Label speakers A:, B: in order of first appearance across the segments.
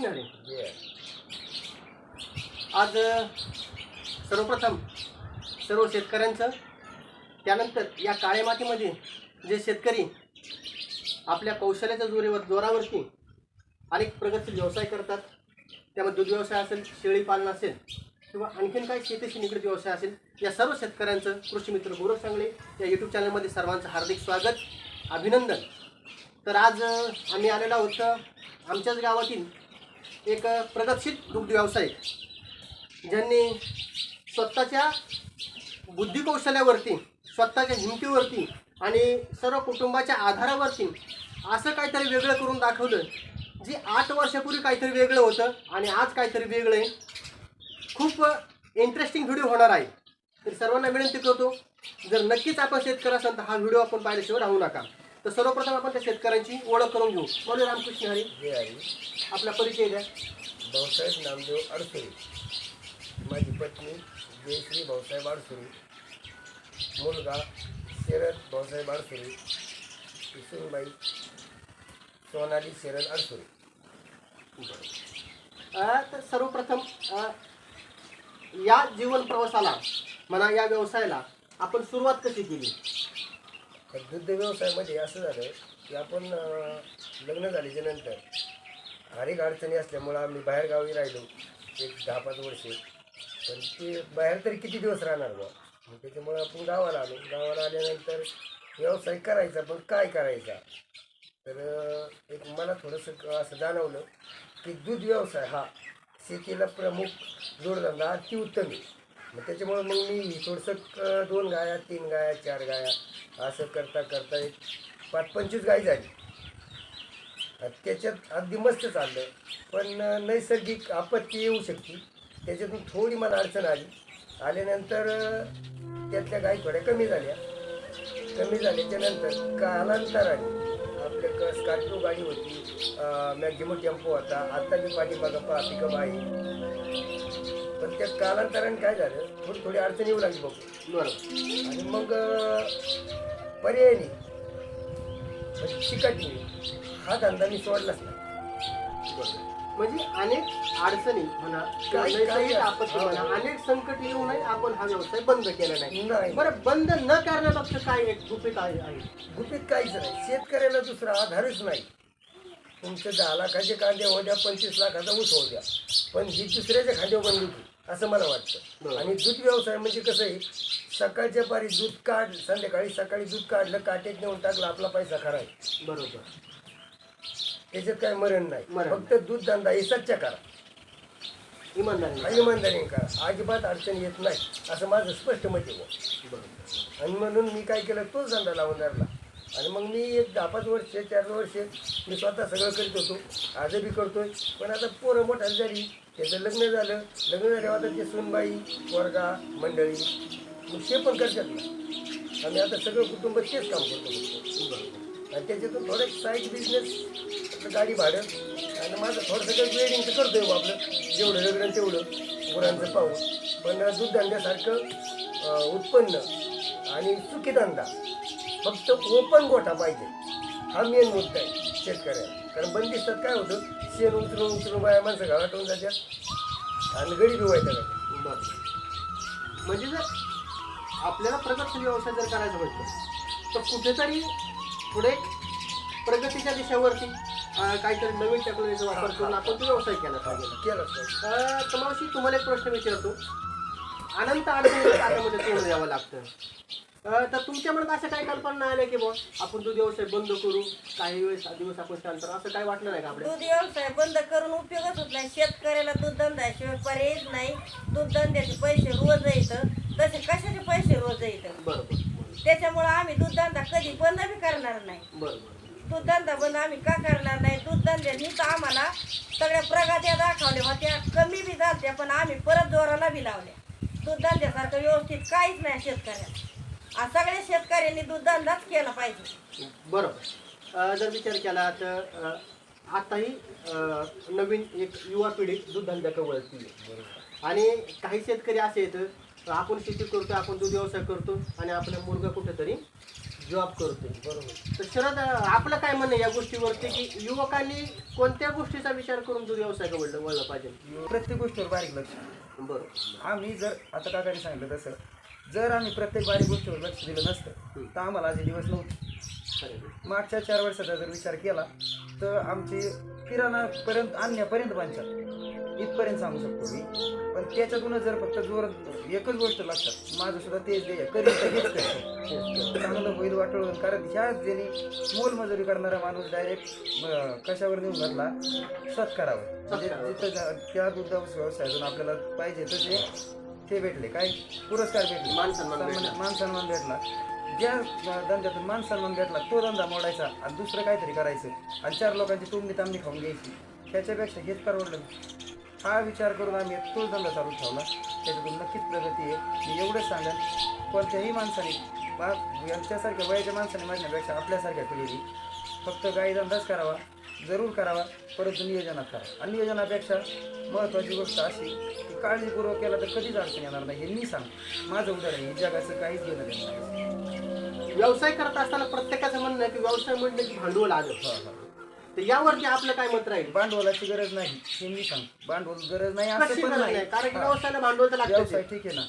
A: ये.
B: आज सर्वप्रथम सर्व शेतकऱ्यांचं त्यानंतर या काळ्या मातीमध्ये जे शेतकरी आपल्या कौशल्याच्या जोरीवर जोरावरती अनेक प्रगतशील व्यवसाय करतात त्यामध्ये दूध व्यवसाय असेल शेळी पालन असेल किंवा आणखीन काही शेतीशी निगडीत व्यवसाय असेल या सर्व शेतकऱ्यांचं कृषी मित्र गौरव सांगळे या यूट्यूब चॅनलमध्ये सर्वांचं हार्दिक स्वागत अभिनंदन तर आज आम्ही आलेलो आहोत आमच्याच गावातील एक प्रदर्शित प्रगतशील दुग्ध व्यावसायिक ज्यांनी स्वतःच्या बुद्धिकौशल्यावरती स्वतःच्या हिमतीवरती आणि सर्व कुटुंबाच्या आधारावरती असं काहीतरी वेगळं करून दाखवलं जे आठ वर्षापूर्वी काहीतरी वेगळं होतं आणि आज काहीतरी वेगळं आहे. खूप इंटरेस्टिंग व्हिडिओ होणार आहे. तर सर्वांना विनंती करतो जर नक्कीच आपण शेतकरी असाल तर हा व्हिडिओ आपण पाहिल्याशिवाय राहू नका. तर सर्वप्रथम आपण त्या शेतकऱ्यांची ओळख करून घेऊ. बोले रामकृष्ण हरी.
A: ये हरी.
B: आपला परिचय द्या.
A: भाऊसाहेब नामदेव अडसुरे. माझी पत्नी जयश्री भाऊसाहेब अडसुरे. मुलगा शरद भाऊसाहेब अडसुरे. किशोरबाई सोनाली शरद अडसुरे.
B: अ, तर सर्वप्रथम अ, या जीवन प्रवासाला म्हणा या व्यवसायाला आपण सुरुवात कशी केली?
A: तर दुग्ध व्यवसायामध्ये असं झालं की आपण लग्न झाल्याच्यानंतर हरेक अडचणी असल्यामुळं आम्ही बाहेरगावी राहिलो एक दहा पाच वर्षे. पण ते बाहेर तरी किती दिवस राहणार मग? त्याच्यामुळं आपण गावाला आलो. गावाला आल्यानंतर व्यवसाय करायचा पण काय करायचा? तर एक मला थोडंसं क- असं जाणवलं की दूध व्यवसाय हा शेतीला प्रमुख जोडधंदा अतिउत्तम आहे. मग त्याच्यामुळं मग मी थोडंसं क- दोन गाया तीन गाया चार गाया असं करता करता एक पाच पंचवीस गाय झाली. त्याच्यात अगदी मस्त चाललं. पण नैसर्गिक आपत्ती येऊ शकते. त्याच्यातून थोडी मला अडचण आली. आल्यानंतर त्यातल्या गायी थोड्या कमी झाल्या. कमी झाल्याच्यानंतर कालांतराने आपल्या क स्कॉर्पिओ गाडी होती. मॅक्झिमो टेम्पो होता. आत्ता मी पाठीमागा पहा पिकअप आहे. पण त्या कालांतराने काय झालं? थोडी थोडी अडचण येऊ लागली बघू.
B: बरोबर
A: आणि मग अं, पर्याय नाही पण चिकटणी हा धंदा मी सोडलाच नाही.
B: म्हणजे अनेक अडचणी म्हणा किंवा
A: काही-
B: नैसर्गिक
A: काही-
B: आपत्ती
A: हो.
B: म्हणा अनेक संकट येऊनही आपण हा व्यवसाय बंद केला नाही.
A: नाही.
B: बरं बंद न करण्यापेक्षा काय एक गुपित आहे? आहे?
A: गुपित काहीच नाही. शेतकऱ्याला दुसरा आधारच नाही. तुमचं दहा लाखाचे कांदे होऊ द्या पंचवीस लाखाचा ऊस होऊ द्या. पण ही दुसऱ्याच्या खांद्यावर बंद होती असं मला वाटतं. आणि दूध व्यवसाय म्हणजे कसं आहे सकाळच्या पारी दूध काढ संध्याकाळी सकाळी दूध काढलं काटेत नेऊन टाकलं आपला पैसा खरा आहे.
B: बरोबर.
A: त्याच्यात काय मरण नाही.
B: मरण
A: फक्त दूध धंदा हे सच्चा करा.
B: इमानदारी
A: आणि इमानदारीने करा. अजिबात अडचण येत नाही असं माझं स्पष्ट मत आहे. बुवा.
B: बरोबर.
A: आणि म्हणून मी काय केलं तोच धंदा लावून धरला आणि मग मी एक दहा पाच वर्ष चार वर्ष मी स्वतः सगळं करीत होतो. आजही करतोय. पण आता पोरं मोठा झाली त्याचं लग्न झालं. लग्न झाल्यावर आता ते सुनबाई वर्गा मंडळी मग ते पण करतात ना. आम्ही आता सगळं कुटुंब तेच काम करतो. आणि त्याच्यातून थोडं साईड बिझनेस गाडी भाडं. आणि माझं थोडंसं काही वेडिंगचं करतोय आपलं. जेवढं लग्न तेवढं. गुरांचं पाऊस पण दूधधंद्यासारखं उत्पन्न आणि सुखी धंदा. फक्त ओपन गोठा पाहिजे. हा मेन मुद्दा आहे शेतकऱ्याला. कारण बंदिस्तात काय होतं? शेण उचलून उचलून बाया माणसं घराटून जातात आणि गडी
B: बरोबर म्हणजे जर आपल्याला प्रगतशील व्यवसाय जर करायचा म्हटलं तर कुठेतरी पुढे प्रगतीच्या दिशेवरती काहीतरी नवीन टेक्नॉलॉजीचा वापर करून आपण तो व्यवसाय केला पाहिजे.
A: केलं पाहिजे.
B: तर तुम्हाला एक प्रश्न विचारतो. अनंत अडचणीच्या काळामध्ये तोंड द्यावं लागतं. तर तुमच्या मनात अशा काही कल्पना आल्या की बुवा आपण तो व्यवसाय बंद करू काही वेळेस दिवस आपण शांत राहू, असं काही वाटलं नाही का आपल्याला?
C: दूध व्यवसाय बंद करून उपयोगच होत नाही. शेतकऱ्याला दूध धंद्याशिवाय पर्यायच नाही. दूध धंद्याचे पैसे रोज येतं तसे कशाचे पैसे रोज येतं
B: बरोबर
C: त्याच्यामुळं आम्ही दूध धंदा कधी बंद बी करणार नाही.
B: बरोबर
C: दूध धंदा बंद आम्ही का करणार नाही? दूध धंद्यांनी तर आम्हाला सगळ्या प्रगत्या दाखवल्या होत्या कमी बी झालत्या पण आम्ही परत जोराला बी लावल्या. दूध धंद्यासारखं व्यवस्थित काहीच नाही शेतकऱ्याला. आ, सगळ्या शेतकऱ्यांनी दूध धंदाच केला पाहिजे.
B: बरोबर. अ, जर विचार केला तर अ, आताही अ, नवीन एक युवा पिढी दूध धंद्याकडे वळती आणि काही शेतकरी असे आहेत आपण शेती करतो आपण दूध व्यवसाय करतो आणि आपला मुलगा कुठेतरी जॉब करतोय.
D: बरोबर.
B: तर शरद आपलं काय म्हणणं आहे या गोष्टीवरती की युवकांनी कोणत्या गोष्टीचा विचार करून दूध व्यवसाय वळलं वळलं पाहिजे?
D: प्रत्येक गोष्टीवर बारीक लक्ष.
B: बरोबर
D: आम्ही जर आता काकाने सांगितलं तसं जर आम्ही प्रत्येक बारीक गोष्टीवर लक्ष दिलं नसतं तर आम्हाला आज हे दिवस नव्हते. मागच्या चार वर्षाचा जर विचार केला तर आमची किराणापर्यंत आणण्यापर्यंत पंचायत इथपर्यंत सांगू शकतो मी. पण त्याच्यातूनच जर फक्त जोर एकच गोष्ट लागतात माझं सुद्धा तेच ध्येय तर हेच करतो. चांगलं होईल वाटवून कारण ह्या ज्यांनी मोलमजुरी करणारा माणूस डायरेक्ट कशावर नेऊन घातला? सत्कारावर. म्हणजे जा- त्या दुग्ध व्यवसायातून आपल्याला पाहिजे तसे ते भेटले काय? पुरस्कार भेटले.
B: मान सन्मान भेटला.
D: मान सन्मान भेटला. ज्या धंद्यातून मान सन्मान भेटला तो धंदा मोडायचा आणि दुसरं काहीतरी करायचं आणि चार लोकांची तांबणी खाऊन घ्यायची. त्याच्यापेक्षा हेच परवडलं. हा विचार करून आम्ही तोच धंदा चालू ठेवला. त्याच्यातून नक्कीच प्रगती आहे. मी एवढंच सांगेन कोणत्याही माणसाने बा यांच्यासारख्या वयाच्या माणसाने म्हणण्यापेक्षा आपल्यासारख्या पिढीने फक्त गाई धंदाच करावा. जरूर करावा. परंतु नियोजनात करावा आणि नियोजनापेक्षा महत्त्वाची गोष्ट अशी की काळजीपूर्वक केला तर कधीच अडचण येणार नाही हे मी सांग माझं उदाहरण आहे जगाचं काहीच घेणं नाही.
B: व्यवसाय करत असताना प्रत्येकाचं म्हणणं आहे की व्यवसाय म्हटलं की भांडवल आलं. तर यावरती आपलं काय मत राहील?
D: भांडवलाची गरज नाही हे मी सांग भांडवल गरज नाही असं पण नाही.
B: कारण की
D: हा.
B: व्यवसायाला भांडवल तर
D: व्यवसाय ठीक आहे ना.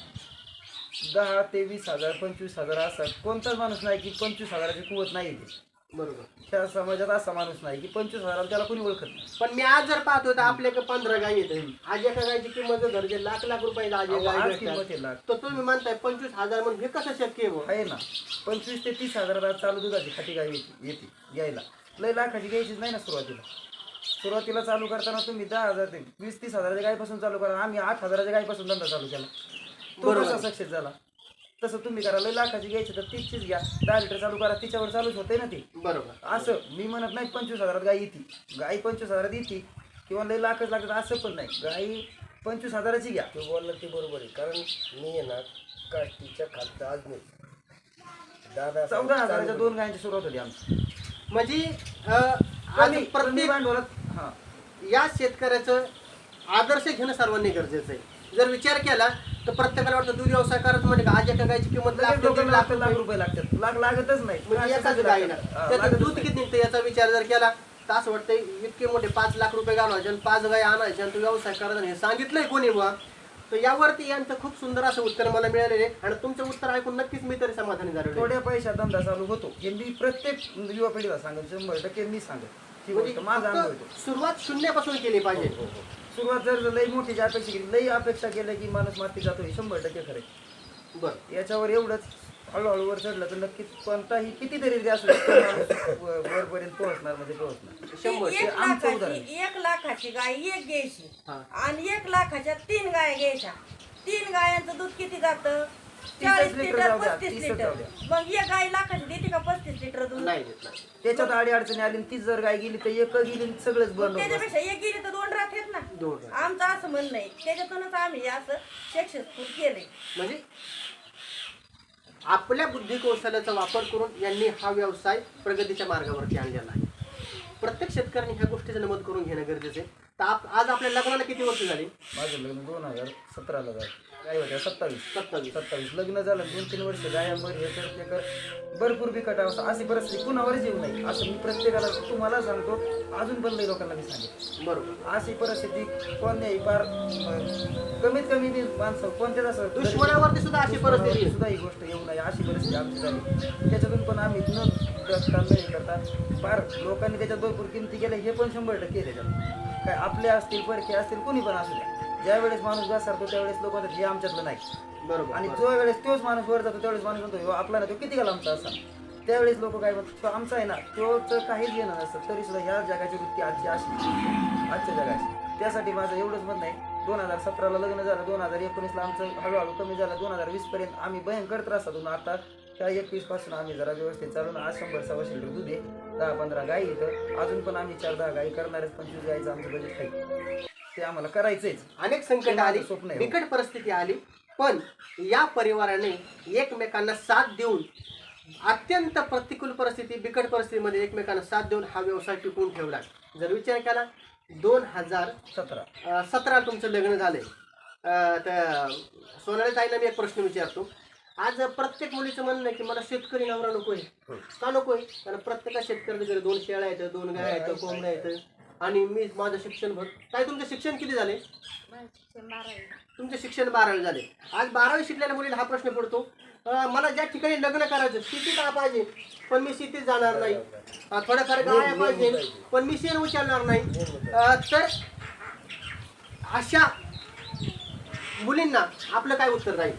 D: दहा ते वीस हजार पंचवीस हजार असा. कोणताच माणूस नाही की पंचवीस हजाराची कुवत नाही.
B: बरोबर.
D: त्या समाजात असा माणूस नाही की पंचवीस हजाराला त्याला कोणी ओळखत नाही.
B: पण मी आज जर पाहतो तर आपल्याकडे पंधरा गाय येते आज एका गायची किंमत जर धरली लाख लाख रुपयाला आज एक
D: अहो,
B: गाय
D: आज
B: भेटतात.
D: किंमत आहे लाख.
B: तर तुम्ही म्हणताय पंचवीस हजार म्हणून हे कसं शक्य आहे बुवा?
D: आहे ना. पंचवीस ते तीस हजारात चालू दुधाची खाटी गाय येते येते घ्यायला लय लाखाची घ्यायचीच नाही ना सुरुवातीला. सुरुवातीला चालू करताना तुम्ही दहा हजार ते वीस तीस हजाराच्या गायपासून चालू करा आम्ही आठ हजाराच्या गायपासून धंदा चालू केला. तो
B: बरोबर.
D: कसा सक्सेस झाला? तसं तुम्ही करा लय लाखाची घ्यायची तर तीसचीच घ्या. दहा लिटर चालू करा तिच्यावर चालूच होते ना ती.
B: बरोबर.
D: असं मी म्हणत नाही पंचवीस हजारात गाय येते. गाय पंचवीस हजारात येते किंवा लय लाखच लागतात असं पण नाही. गाय पंचवीस हजाराची घ्या.
A: तू बोललं ते बरोबर आहे. कारण मी आहे ना काष्टीच्या खालचं आज नाही. दादा
D: चौदा हजाराच्या दोन गायांची सुरुवात होती आमची.
B: म्हणजे अं,
D: प्रत्येक
B: प्रत्येक
D: भांडवलात हां.
B: या शेतकऱ्याचं आदर्श घेणं सर्वांनी गरजेचं आहे. जर विचार केला तर प्रत्येकाला वाटतं दूध व्यवसाय करायचं म्हणजे आज एका गायची किंमत लाख ते दीड लाख
D: लाख
B: रुपये.
D: रुपये लागतात. लाख लागतच नाही.
B: म्हणजे एकाच त्याचं दूध किती निघतं याचा विचार जर केला तर असं वाटतं इतके मोठे पाच लाख रुपये घालवायचे आणि पाच गाय आणायचे आणि तो व्यवसाय करायचा हे सांगितलंय कोणी बुवा? तर यावरती यांचं खूप सुंदर असं उत्तर मला मिळालेलं आहे आणि तुमचं उत्तर ऐकून नक्कीच मी तरी समाधानी आहे.
D: थोड्या पैशात धंदा चालू होतो. हे मी प्रत्येक युवा पिढीला सांगेन शंभर टक्के मी सांगेन ही
B: म्हणजे
D: गोष्ट माझा अनुभव
B: सुरुवात शून्यापासून केली पाहिजे.
D: सुरुवात जर लई मोठीची अपेक्षा केली लई अपेक्षा केल्या की माणूस माती जातो हे शंभर टक्के खरे
B: बरं.
D: याच्यावर एवढंच हळूहळू वर चढलं तर नक्कीच कोणताही कितीतरी गॅस वरपर्यंत पोहोचणार म्हणजे पोहोचणार.
B: शंभर
C: एक
D: आमचं उदाहरण.
C: लाखाची एक लाखाची गाय एक घ्यायची.
B: हा.
C: आणि एक लाखाच्या तीन गाय घ्यायच्या. तीन गायांचं दूध किती जातं? चाळीस
D: लिटर
C: पस्तीस लिटर. मग एक गाय लाखाची देते का पस्तीस लिटर दूध?
B: नाही देत नाही
D: त्याच्यात आडी अडचणी आली आणि तीच जर गाय गेली तर एक गेली आणि सगळंच बंद होतं.
C: त्याच्यापेक्षा एक गेली तर दोन राहतात ना.
B: दोन राहतात.
C: आमचं असं म्हणणं आहे त्याच्यातूनच आम्ही असं सक्सेसफुल केलंय.
B: म्हणजे आपल्या बुद्धी कौशल्याचा वापर करून यांनी हा व्यवसाय प्रगतीच्या मार्गावरती आणलेला आहे. प्रत्येक शेतकऱ्यांनी ह्या गोष्टीचं नमूद करून घेणं गरजेचं आहे. तर आप आज आपल्या लग्नाला किती वर्ष झाली?
D: माझं लग्न दोन हजार सतराला झालं. काय होत्या सत्तावीस.
B: सत्तावीस.
D: सत्तावीस. लग्न झालं दोन तीन वर्ष गायांवर हे कर ते कर भरपूर बिकट असं अशी परिस्थिती कुणावरच येऊ नये असं मी प्रत्येकाला तुम्हाला सांगतो अजून पण लई लोकांना मी सांगेन.
B: बरोबर.
D: अशी परिस्थिती कोणत्याही फार कमीत कमी बी माणसं कोणत्याच असं
B: दुश्मनावरती सुद्धा अशी परिस्थिती.
D: सुद्धा ही गोष्ट येऊ नये. अशी परिस्थिती आमची झाली. त्याच्यातून पण आम्ही न हे करता फार लोकांनी त्याच्यात भरपूर किमती केल्या हे पण शंभर टक्के त्याच्यात. काय आपले असतील परखे असतील कोणी पण असू द्या. ज्या वेळेस माणूस घसरतो त्यावेळेस लोक म्हणतात हे आमच्यातलं नाही.
B: बरोबर
D: आणि. जो वेळेस तोच माणूस वर जातो त्यावेळेस माणूस म्हणतो "ह्यो आपला ना तो किती काल आमचा असा. त्यावेळेस लोक काय म्हणतात "तो आमचा आहे ना तोच काहीच घेणं नसतं तरी सुद्धा ह्या जगाची वृत्ती आजची अशी आजच्या जगाची. त्यासाठी माझं एवढंच म्हणणं आहे दोन हजार सतराला लग्न झालं दोन हजार एकोणीसला आमचं हळूहळू कमी झालं दोन हजार वीस पर्यंत आम्ही भयंकर त्रास होतो आता त्या एकवीसपासून आम्ही जरा व्यवस्थित चालून आज शंभर सव्वाशे लिटर दूध आहे. दहा पंधरा गाई येतं अजून पण आम्ही चार दहा गाई करणारच पंचवीस गाईचं आमचं बजेट आहे. ते आम्हाला करायचंच
B: अनेक संकट आली
D: स्वप्न आहे.
B: बिकट परिस्थिती आली पण या परिवाराने एकमेकांना साथ देऊन अत्यंत प्रतिकूल परिस्थिती बिकट परिस्थितीमध्ये एकमेकांना साथ देऊन हा व्यवसाय टिकवून ठेवला. जर विचार केला दोन हजार
D: सतरा.
B: सतरा तुमचं लग्न झालंय. अं, तर सोनाली ताईंना मी एक प्रश्न विचारतो.
E: आज प्रत्येक मुलीचं म्हणणं आहे की मला शेतकरी नवरा नकोय. का नकोय? कारण प्रत्येका शेतकऱ्याच्या घरी दोन शेळ्या आहेत दोन गाय आहेत कोंबड्या आहेत. आणि मी माझं शिक्षण भर काय तुमचं शिक्षण किती झाले? तुमचे शिक्षण बारावी झाले. आज बारावी शिकलेल्या मुलीला हा प्रश्न पडतो. मला ज्या ठिकाणी लग्न करायचं शेती का पाहिजे पण मी शेतीत जाणार नाही. थोड्याफार गाया पाहिजे पण मी शेण उचलणार नाही. तर अशा मुलींना आपलं काय उत्तर राहील?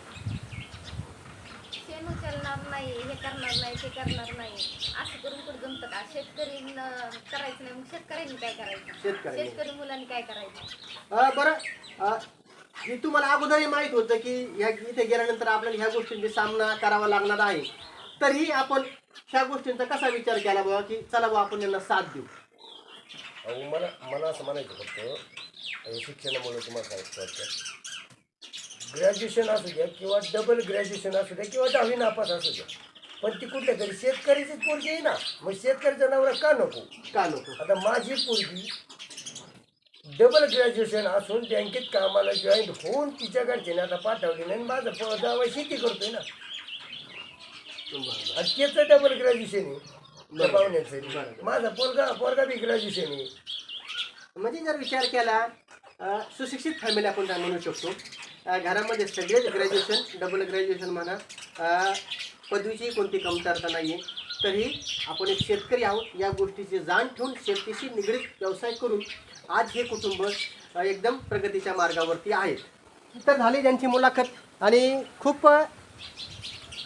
F: शेण उचलणार नाही हे करणार नाही ते करणार नाही. असं करून कुठं जमतं का? शेतकरी करायचं नाही मग शेतकऱ्यांनी काय करायचं?
E: शेतकऱ्यांनी.
F: शेतकरी मुलांनी काय करायचं?
E: अं, बरं. अं, हे तुम्हाला अगोदरही माहीत होतं की ह्या इथे गेल्यानंतर आपल्याला ह्या गोष्टींचा सामना करावा लागणार आहे. तरी आपण ह्या गोष्टींचा कसा विचार केला बाबा की चला बाबा आपण यांना साथ देऊ?
A: अहो मला मला असं म्हणायचं फक्त शिक्षणामुळे तुम्हाला वाटतं? ग्रॅज्युएशन असू द्या किंवा डबल ग्रॅज्युएशन असू द्या किंवा दहावी नापास असू द्या. पण ती कुठल्या तरी शेतकरीचीच पोरगी आहे ना. मग शेतकऱ्याचा नवरा का नको?
E: का नको?
A: आता माझी पोरगी डबल ग्रॅज्युएशन असून बँकेत कामाला जॉईन होऊन तिच्या घरच्याने आता पाठवली नाही आणि माझं प- जावं शेती करतोय ना. आणि त्याचं डबल ग्रॅज्युएशन आहे. त्या पाहुण्याचं माझा पोरगा पोरगा बी ग्रॅज्युएशन आहे.
E: म्हणजे जर विचार केला अ, सुशिक्षित फॅमिली आपण काय म्हणू शकतो. घरामध्ये सगळेच ग्रॅज्युएशन डबल ग्रॅज्युएशन म्हणा पदवीची कोणती कमतरता नाही आहे तरी आपण एक शेतकरी आहोत या गोष्टीची जाण ठेवून शेतीशी निगडीत व्यवसाय करून आज हे कुटुंब एकदम प्रगतीच्या मार्गावरती आहे. तर झाली त्यांची मुलाखत आणि खूप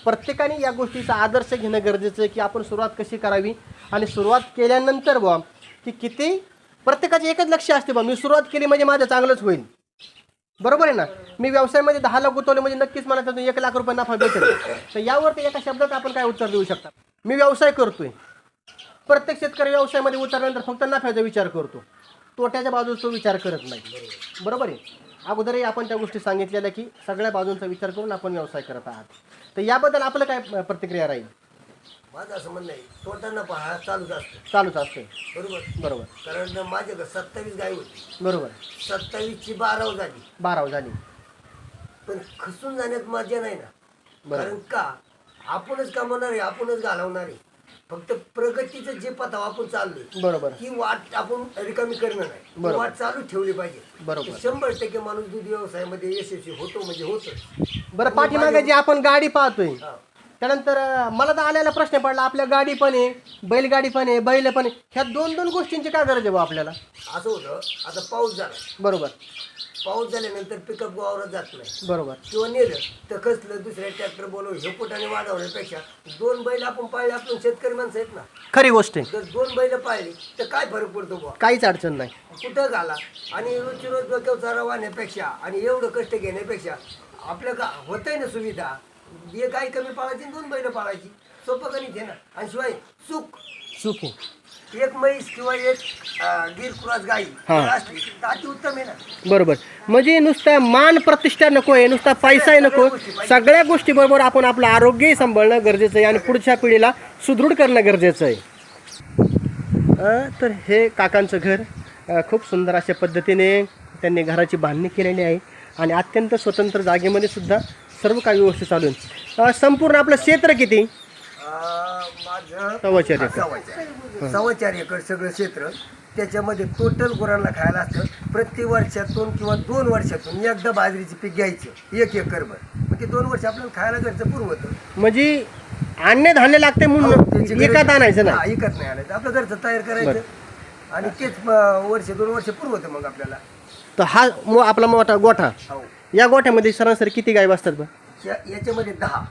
E: प्रत्येकाने या गोष्टीचा आदर्श घेणं गरजेचं आहे की आपण सुरुवात कशी करावी आणि सुरुवात केल्यानंतर बुवा की किती प्रत्येकाचे एकच लक्ष असते बा मी सुरुवात केली म्हणजे माझं चांगलंच होईल. बरोबर आहे ना? मी व्यवसायामध्ये दहा लाख गुंतवले म्हणजे नक्कीच मला त्यातून एक लाख रुपये नफा भेटेल. तर यावरती एका शब्दात आपण काय उत्तर देऊ शकता? मी व्यवसाय करतोय. प्रत्येक शेतकरी व्यवसायामध्ये उतरल्यानंतर फक्त नफ्याचा विचार करतो. तोट्याच्या बाजूचा तो विचार करत नाही. बरोबर आहे? अगोदरही आपण त्या गोष्टी सांगितलेल्या की सगळ्या बाजूंचा विचार करून आपण व्यवसाय करत आहात. तर याबद्दल आपलं काय प्रतिक्रिया राहील?
A: माझं असं म्हणणं आहे तोटा नफा हा चालूच असतो.
E: चालूच असते
A: बरोबर?
E: बरोबर.
A: कारण माझ्याकडे सत्तावीस गाय होती.
E: बरोबर.
A: सत्तावीसची बाराव झाली.
E: बाराव झाली.
A: पण खसून जाण्यात मजा नाही ना.
E: बरोबर.
A: कारण का? आपणच कमवणार आहे आपणच घालवणार आहे. फक्त प्रगतीचं जे पथाव आपण चाललोय
E: बरोबर.
A: ती वाट आपण रिकामी करणं नाही. ती
E: बरोबर.
A: वाट चालू ठेवली पाहिजे.
E: बरोबर.
A: शंभर टक्के माणूस दूध व्यवसायामध्ये यशस्वी होतो म्हणजे होतो
E: बरं पाठीमागे जी आपण गाडी पाहतोय
A: हा.
E: त्यानंतर अं, मला तर आलेला प्रश्न पडला आपल्या गाडी पण आहे बैलगाडी पण आहे बैल पण आहे. ह्या दोन दोन गोष्टींची काय गरज आहे बुवा आपल्याला?
A: असं होतं आता पाऊस झाला.
E: बरोबर.
A: पाऊस झाल्यानंतर पिकअप गावावर जात नाही.
E: बरोबर.
A: किंवा नेलं तर कसलं दुसऱ्या ट्रॅक्टर बोलव हे पोटाने वाढवण्यापेक्षा दोन बैल आपण पाळले आपण शेतकरी माणसं आहेत ना.
E: खरी गोष्ट आहे.
A: जर दोन बैल पाळली तर काय फरक पडतो बुवा?
E: काहीच अडचण नाही.
A: कुठं घाला? आणि रोजची रोज डोक्यावर चारा वाहण्यापेक्षा आणि एवढं कष्ट घेण्यापेक्षा आपलं का होतंय ना सुविधा? एक गाय कमी पाळायची आणि दोन बैल पाळायची. सोपं गणित आहे ना. आणि शिवाय
E: सुख. आहे.
A: एक म्हैस किंवा एक अं, गीर कुरास गाई
E: हा.
A: असली तर अति उत्तम आहे ना.
E: बरोबर. म्हणजे नुसता मान प्रतिष्ठा नको आहे नुसता पैसाही नको. सगळ्या गोष्टी बरोबर आपण आपलं आरोग्यही सांभाळणं गरजेचं आहे आणि पुढच्या पिढीला सुदृढ करणं गरजेचं आहे. अं, तर हे काकांचं घर अं, खूप सुंदर अशा पद्धतीने त्यांनी घराची बांधणी केलेली आहे. आणि अत्यंत स्वतंत्र जागेमध्ये सुद्धा सर्व काही व्यवस्थित चालू आहे. अं, संपूर्ण आपलं क्षेत्र किती?
A: अं, माझं
E: सव्वा चार एकर.
A: सव्वा चार. सव्वा चार एकर सगळं क्षेत्र. त्याच्यामध्ये टोटल गुरांना खायला असतं. प्रति वर्षातून किंवा दोन वर्षातून एकदा बाजरीचे पीक घ्यायचं. एक एकरभर मग ते दोन वर्ष आपल्याला खायला घरचं पुरवतं
E: म्हणजे अन्य धान्य लागते
A: त्याची
E: म्हणून
A: गरज-
E: एकात आणायचं
A: हा,
E: नाही
A: विकत नाही आणायचं. आपलं घरचं तयार करायचं. आणि तेच अं, वर्ष दोन वर्ष पुरवतं मग आपल्याला.
E: तर हा मो आपला मोठा गोठा.
A: हो.
E: या गोठ्यामध्ये सरासरी किती गाय बसतात बा
A: या- याच्यामध्ये दहा.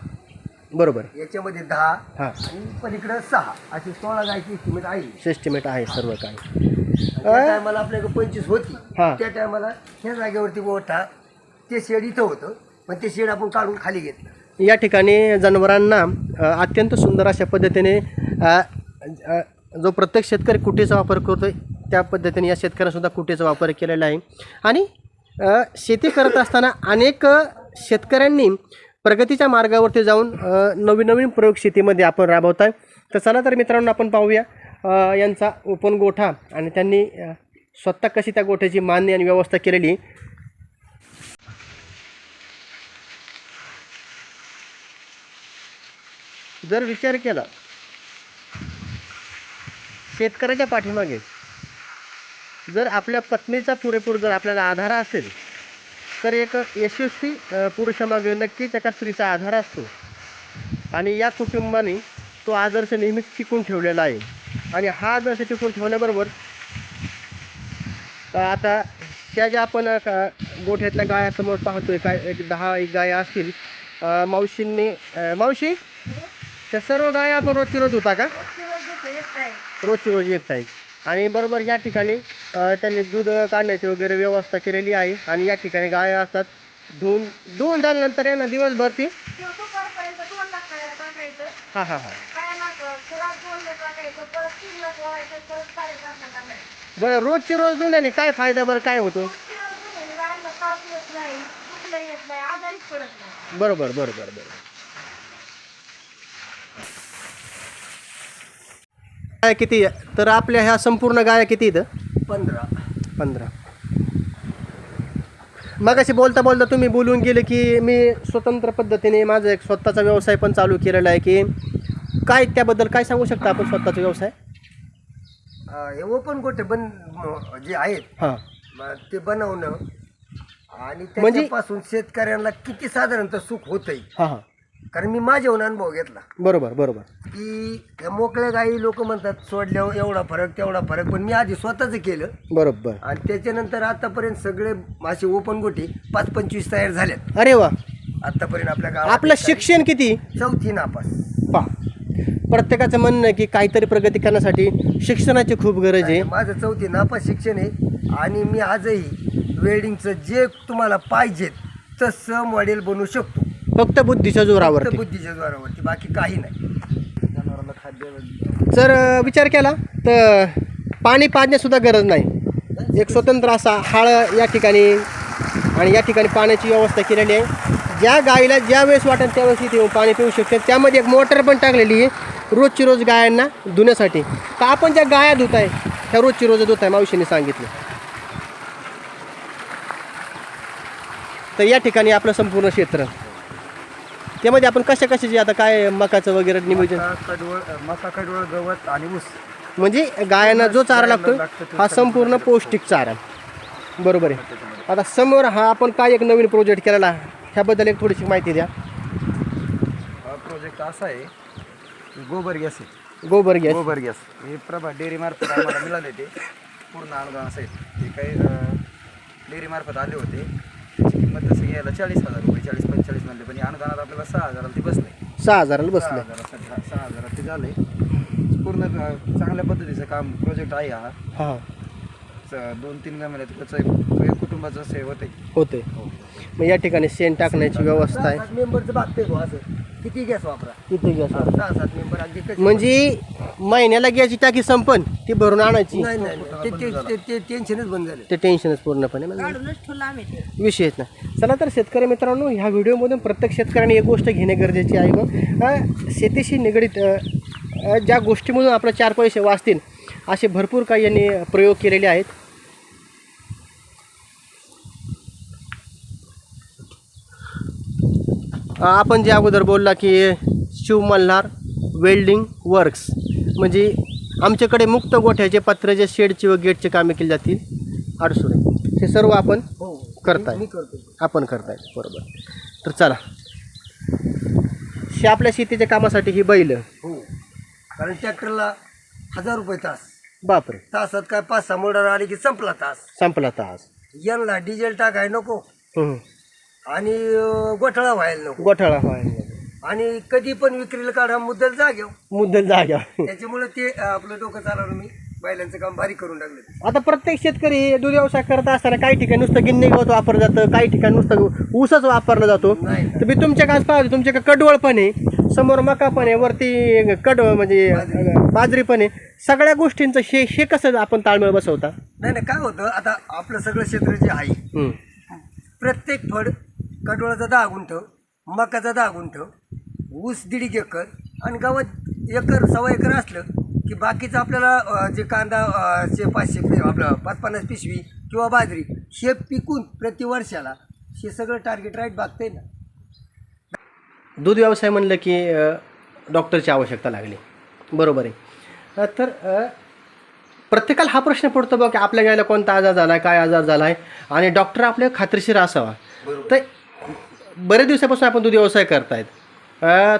E: बरोबर.
A: याच्यामध्ये दहा
E: हा.
A: आणि पलीकडं सहा. अशी सोळा गायची इस्टिमेट आहे.
E: एस्टिमेट आहे सर्व काही
A: आणि त्या टायमाला आपल्याकडे पंचवीस होती.
E: हा.
A: त्या टायमाला ह्या जागेवरती गोठा ते शेड इथं होतं. पण ते शेड आपण काढून खाली घेतलं.
E: या ठिकाणी जनावरांना अ, अत्यंत सुंदर अशा पद्धतीने अ, अ, जो प्रत्येक शेतकरी कुटीचा वापर करतो त्या पद्धतीने या शेतकऱ्यांसुद्धा कुटीचा वापर केलेला आहे. आणि शेती करत असताना अनेक शेतकऱ्यांनी प्रगतीच्या मार्गावरती जाऊन नवीन नवीन प्रयोग शेतीमध्ये आपण राबवत आहे तर चला तर मित्रांनो आपण पाहूया यांचा ओपन गोठा आणि त्यांनी स्वतः कशी त्या गोठ्याची मान्य आणि व्यवस्था केलेली. जर विचार केला शेतकऱ्याच्या पाठीमागे जर आपल्या पत्नीचा पुरेपूर जर आपल्याला आधार असेल तर एक यशस्वी पुरुषामागे नक्कीच एका स्त्रीचा आधार असतो. आणि या कुटुंबाने तो आदर्श नेहमीच टिकून ठेवलेला आहे. आणि हा आदर्श टिकून ठेवल्याबरोबर अ, आता त्या ज्या आपण गोठ्यातल्या गायासमोर पाहतोय काय एक दहा एक गाया असतील मावशींनी मावशी त्या सर्व गाया आपण रोजची रोज होता का? रोजची रोज येत आहे आणि बरोबर या ठिकाणी त्यांनी दूध काढण्याची वगैरे व्यवस्था केलेली आहे. आणि या ठिकाणी गाया असतात. धुवून धुवून झाल्यानंतर आहे ना दिवसभर ती हां हां हां. बरं रोजची रोज धुण्याने काय फायदा बरं काय होतो? बरोबर बरोबर बरोबर. गाया किती तर आपल्या ह्या संपूर्ण गाया किती इथं
A: पंधरा.
E: पंधरा. मग अशी बोलता बोलता तुम्ही बोलून गेले की मी स्वतंत्र पद्धतीने माझा एक स्वतःचा व्यवसाय पण चालू केलेला आहे की काय त्याबद्दल काय सांगू शकता आपण स्वतःचा व्यवसाय?
A: अं, हे ओपन गोटे बन जे आहेत
E: हां.
A: ते बनवणं आणि
E: म्हणजे-
A: त्याच्यापासून शेतकऱ्यांना किती साधारणतः सुख होतंय?
E: हां हां.
A: कारण मी माझ्याहून अनुभव घेतला.
E: बरोबर बरोबर.
A: की त्या मोकळ्या गाई लोक म्हणतात सोडल्यावर एवढा फरक तेवढा फरक. पण मी आधी स्वतःच केलं.
E: बरोबर.
A: आणि त्याच्यानंतर आतापर्यंत सगळे मासे ओपन गोटी पाच पंचवीस तयार झाल्यात.
E: अरे वा.
A: आतापर्यंत आपल्या गावात
E: आपलं शिक्षण किती?
A: चौथी नापास.
E: पा. प्रत्येकाचं म्हणणं आहे की काहीतरी प्रगती करण्यासाठी शिक्षणाची खूप गरज आहे.
A: माझं चौथी नापास शिक्षण आहे. आणि मी आजही वेल्डिंगचं जे तुम्हाला पाहिजे तसं मॉडेल बनवू शकतो.
E: फक्त बुद्धीच्या
A: फक्त
E: जोरावरती
A: बुद्धीच्या द्वारावरती बाकी काही नाही.
E: जर विचार केला तर पाणी पाजण्यासुद्धा गरज नाही. एक स्वतंत्र असा हाळ या ठिकाणी आणि या ठिकाणी पाण्याची व्यवस्था केलेली आहे. ज्या गाईला ज्या वेळेस वाटेल त्यावेळेस इथे येऊन पाणी पिऊ शकते. त्यामध्ये एक मोटर पण टाकलेली आहे रोजची रोज गायांना धुण्यासाठी. तर आपण ज्या गाया धुत आहे त्या रोजची रोज धुत आहे मावशीने सांगितलं. तर या ठिकाणी आपलं संपूर्ण क्षेत्र. त्यामध्ये आपण कशा कशाची आता काय मकाचं वगैरे नियोजन?
A: कडवळ मका कडवळ गवत आणि ऊस.
E: म्हणजे गायांना जो चारा लागतो हा संपूर्ण पौष्टिक चारा. बरोबर आहे. आता समोर हा आपण काय एक नवीन प्रोजेक्ट केलेला आहे, ह्याबद्दल एक थोडीशी माहिती द्या.
G: हा प्रोजेक्ट असा आहे की गोबर गॅस आहे.
E: गोबर गॅस.
G: गोबर गॅस. हे प्रभा डेअरीमार्फत आम्हाला मिळाले ते. पूर्ण अनुदान असेल. ते काही अं, डेअरीमार्फत आले होते. किंमत तसं घ्यायला चाळीस हजार रुपये चाळीस पंचेचाळीस म्हणले पण या अनुदानात आपल्याला सहा हजाराला ते बसले.
E: सहा हजाराला
G: सहा
E: बसलं
G: सहा हजारात ते झाले. पूर्ण अं, चांगल्या पद्धतीचं काम प्रोजेक्ट आहे हा.
E: हां.
G: च- दोन तीन महिन्यात त्याचं एक एक कुटुंबाचं से होते
E: होते मग या ठिकाणी शेण टाकण्याची व्यवस्था आहे.
A: मेंबरचं भागते भाऊ असं. किती गॅस वापरा?
E: किती गॅस
A: सहा सात मेंबर अगदी कशी
E: म्हणजे महिन्याला गॅसची टाकी संपन ती भरून आणायची.
A: नाही नाही नाही. ते- ते- ते- ते टेन्शनच बंद झाले.
E: ते टेन्शनच पूर्णपणे. म्हणजे विषयच नाही. चला तर शेतकरी मित्रांनो ह्या व्हिडिओमधून प्रत्येक शेतकऱ्याने एक गोष्ट घेणे गरजेचे आहे मग अ, शेतीशी निगडीत अ, अ, ज्या गोष्टीमधून आपले चार पैसे वाचतील असे भरपूर काही यांनी प्रयोग केलेले आहेत. आपण जे अगोदर बोलला की शिव मल्हार वेल्डिंग वर्क्स म्हणजे आमच्याकडे मुक्त गोठ्याचे पत्र्याचे शेडची व गेटचे कामे केली जातील आडसुरे. हे सर्व आपण
A: हो
E: करताय. आपण करताय. बरोबर. तर चला. हे आपल्या शेतीच्या कामासाठी ही बैल.
A: हो. कारण ट्रॅक्टरला हजार रुपये तास.
E: बापरे.
A: तासात काय पाच सहा मोटर आली की संपला तास.
E: संपला तास.
A: यांना डिझेल टाकाय नको. आणि गोठाळा व्हायला नको.
E: गोठाळा होय
A: आणि कधी पण विक्रीला काढा मुद्दल जाग्याव
E: मुद्दल जाग्या
A: त्याच्यामुळे ते आपलं डोकं चालवलं मी बैलांचं काम भारी करून टाकलं.
E: आता प्रत्येक शेतकरी हे दूध व्यवसाय करत असताना काही ठिकाणी नुसतं गिन्नी गवत वापरलं जातं काही ठिकाणी नुसतं ऊसच वापरला जातो.
A: नाही.
E: तर मी तुमच्या आज पाहतो तुमच्याकडे कडवळ पण आहे समोर मका पण आहे वरती कडवळ म्हणजे बाजरी. पण आहे. सगळ्या गोष्टींचं हे हे कसं आपण ताळमेळ बसवता?
A: नाही नाही काय होतं आता आपलं सगळं क्षेत्र जे आहे. प्रत्येक फड कडोळाचा दहा गुंठ मकाचा दहा गुंठ ऊस दीड एकर आणि गवत एकर सव्वा एकर असलं की बाकीचं आपल्याला जे कांदा जे पाचशे आपलं पाच पन्नास पिशवी किंवा बाजरी हे पिकून प्रति वर्षाला हे सगळं टार्गेट राईट बागतंय ना.
E: दूध व्यवसाय म्हणलं की डॉक्टरची आवश्यकता लागली. बरोबर आहे. तर प्रत्येकाला हा प्रश्न पडतो बघ की आपल्या गायला कोणता आजार झाला आहे काय आजार झाला आहे आणि डॉक्टर आपल्या खात्रीशीर असावा. तर बरेच दिवसापासून आपण दूध व्यवसाय करतायत.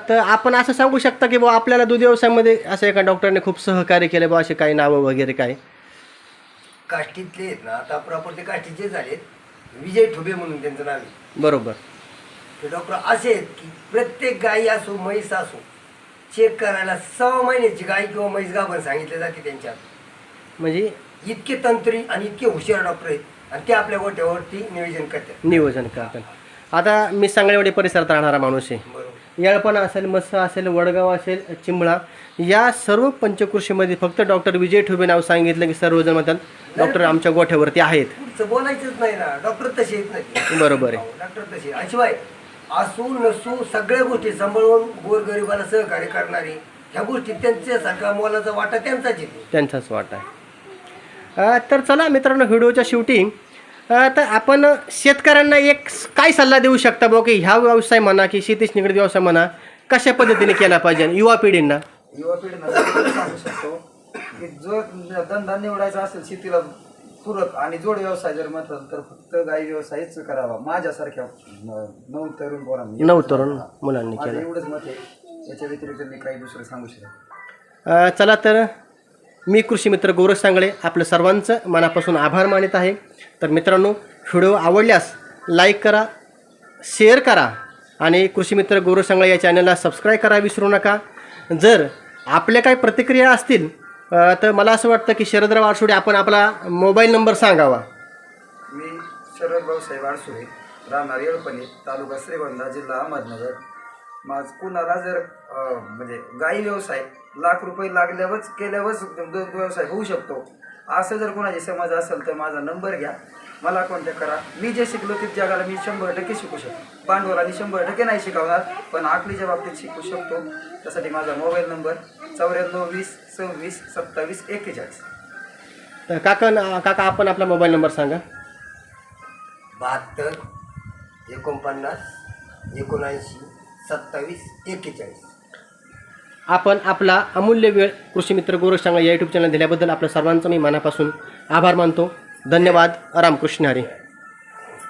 E: तर आपण असं सांगू शकता की बुवा आपल्याला दूध व्यवसायामध्ये असं एका डॉक्टरने खूप सहकार्य केलं बा असे काही नावं वगैरे काय
A: काष्टीतले आहेत ना आता प्रॉपर ते काष्टीचे झालेत. विजय ठुबे म्हणून त्यांचं नाव आहे.
E: बरोबर.
A: ते डॉक्टर असे आहेत की प्रत्येक गाई असो म्हैस असो चेक करायला सहा महिन्याची गाय किंवा म्हैस गाभण सांगितले जाते त्यांच्यात
E: म्हणजे?
A: इतके तंत्री आणि इतके हुशार डॉक्टर आहेत आणि ते आपल्या गोट्यावरती नियोजन करतात.
E: नियोजन करतात. आता मी सांगलीवाडी परिसरात राहणारा माणूस आहे. येळपणा असेल मस्सा असेल वडगाव असेल चिंबळा या सर्व पंचकृषीमध्ये फक्त डॉक्टर विजय ठुबे नाव सांगितलं की सर्वजण म्हणतात डॉक्टर आमच्या गोठ्यावरती आहेत.
A: बोलायचंच नाही ना. डॉक्टर तसे आहेत नाही
E: बरोबर आहे.
A: डॉक्टर तसे. आणि शिवाय असू नसू सगळ्या गोष्टी सांभाळून गोरगरिबाला सहकार्य करणारे ह्या गोष्टी त्यांच्यासारखा मोलाचा वाटा त्यांचाच येतो
E: त्यांचाच वाटा तर चला मित्रांनो व्हिडिओच्या शेवटी तर आपण शेतकऱ्यांना एक काय सल्ला देऊ शकता बुवा की ह्या व्यवसाय म्हणा की शेतीश निगडीत व्यवसाय म्हणा कशा पद्धतीने केला पाहिजे युवा पिढींना?
G: युवा पिढीला मी सांगू शकतो की जो धंदा निवडायचा असेल शेतीला पूरक आणि जोड व्यवसाय जर म्हटलं तर फक्त गाई व्यवसायच करावा. माझ्यासारख्या न- नऊ तरुण पोरांनी
E: नऊ तरुण मुलांनी
G: माझं
E: केलं.
G: एवढंच मत आहे. याच्या व्यतिरिक्त मी काही दुसरं सांगू शकत
E: अ, चला तर मी कृषी मित्र गौरव सांगळे आपलं सर्वांचं मनापासून आभार मानित आहे. तर मित्रांनो व्हिडिओ आवडल्यास लाईक करा शेअर करा आणि कृषी मित्र गौरव सांगळे या चॅनलला सबस्क्राईब करा विसरू नका. जर आपल्या काही प्रतिक्रिया असतील तर मला असं वाटतं की शरदराव आडसोडे आपण आपला मोबाईल नंबर सांगावा.
G: मी शरदराव साहेब आडसुळे राहणार येळपल्ली तालुका श्रीगोंदा जिल्हा अहमदनगर. माझ कुणाला जर म्हणजे गाई व्यवसाय लाख रुपये लागल्यावरच केल्यावरच दूध व्यवसाय होऊ शकतो. असं जर कोणाची समज असेल तर माझा नंबर घ्या. मला कॉन्टॅक्ट करा. मी जे शिकलो ते जगाला मी शंभर टक्के शिकू शकतो. भांडवलाने शंभर टक्के नाही शिकवणार पण आकलीच्या बाबतीत शिकू शकतो. त्यासाठी माझा मोबाईल नंबर चौऱ्याण्णव वीस सव्वीस सत्तावीस एक्केचाळीस.
E: तर काका काका आपण आपला मोबाईल नंबर सांगा.
A: बहात्तर एकोणपन्नास एकोणऐंशी सत्तावीस एक्केचाळीस.
E: आपण आपला अमूल्य वेळ कृषी मित्र गौरव या यूट्यूब चॅनल दिल्याबद्दल आपल्या सर्वांचं मी मनापासून आभार मानतो. धन्यवाद. रामकृष्ण हरी.